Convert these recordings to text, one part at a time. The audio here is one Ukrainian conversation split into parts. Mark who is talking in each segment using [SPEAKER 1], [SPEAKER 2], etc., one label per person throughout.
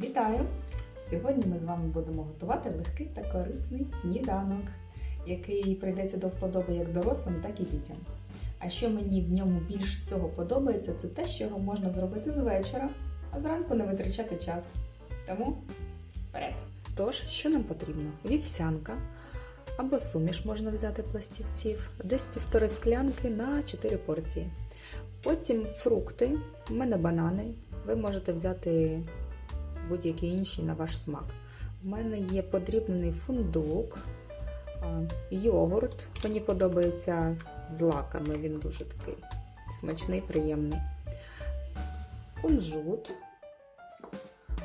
[SPEAKER 1] Вітаю! Сьогодні ми з вами будемо готувати легкий та корисний сніданок, який прийдеться до вподоби як дорослим, так і дітям. А що мені в ньому більш всього подобається, це те, що його можна зробити з вечора, а зранку не витрачати час. Тому вперед!
[SPEAKER 2] Тож, що нам потрібно? Вівсянка або суміш можна взяти пластівців, десь півтори склянки на 4 порції. Потім фрукти, в мене банани. Ви можете взяти будь-які інші на ваш смак. У мене є подрібнений фундук, йогурт. Мені подобається з лаками, він дуже такий смачний, приємний. Кунжут,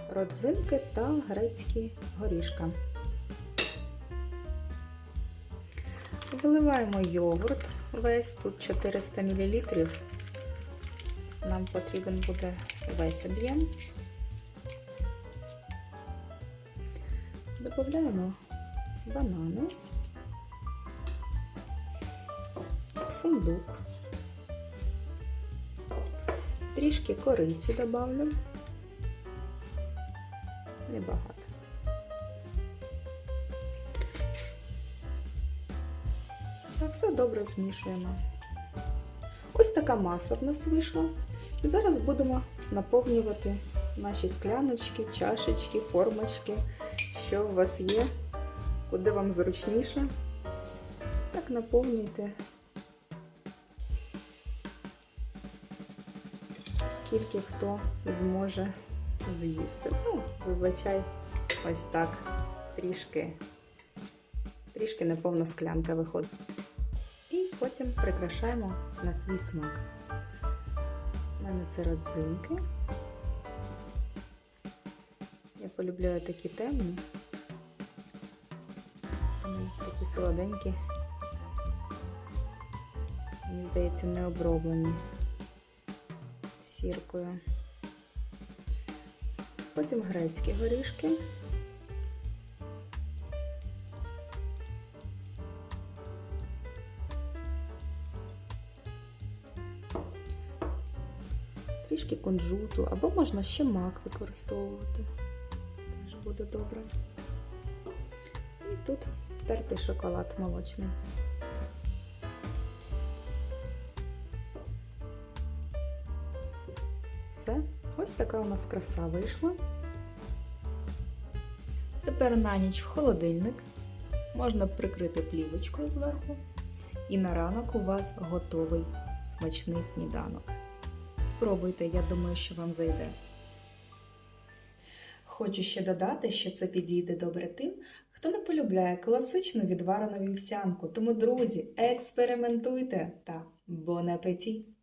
[SPEAKER 2] родзинки та грецькі горішка. Виливаємо йогурт весь, тут 400 мл. Нам потрібен буде весь об'єм. Додаємо банани, фундук, трішки кориці добавлю, небагато. Та все добре змішуємо. Ось така маса в нас вийшла. І зараз будемо наповнювати наші скляночки, чашечки, формочки, що у вас є, куди вам зручніше. Так наповнюйте, скільки хто зможе з'їсти. Ну, зазвичай ось так трішки, трішки неповна склянка виходить. І потім прикрашаємо на свій смак. У мене це родзинки. Я полюбляю такі темні. Вони такі солоденькі. Мені здається, не оброблені сіркою. Потім грецькі горішки. трішки кунжуту, або можна ще мак використовувати. Буде добре. І тут тертий шоколад молочний. Все, ось така у нас краса вийшла.
[SPEAKER 1] Тепер на ніч в холодильник можна прикрити плівочкою зверху, і на ранок у вас готовий смачний сніданок. Спробуйте, я думаю, що вам зайде. Хочу ще додати, що це підійде добре тим, хто не полюбляє класичну відварену вівсянку. Тому, друзі, експериментуйте та бон апеті!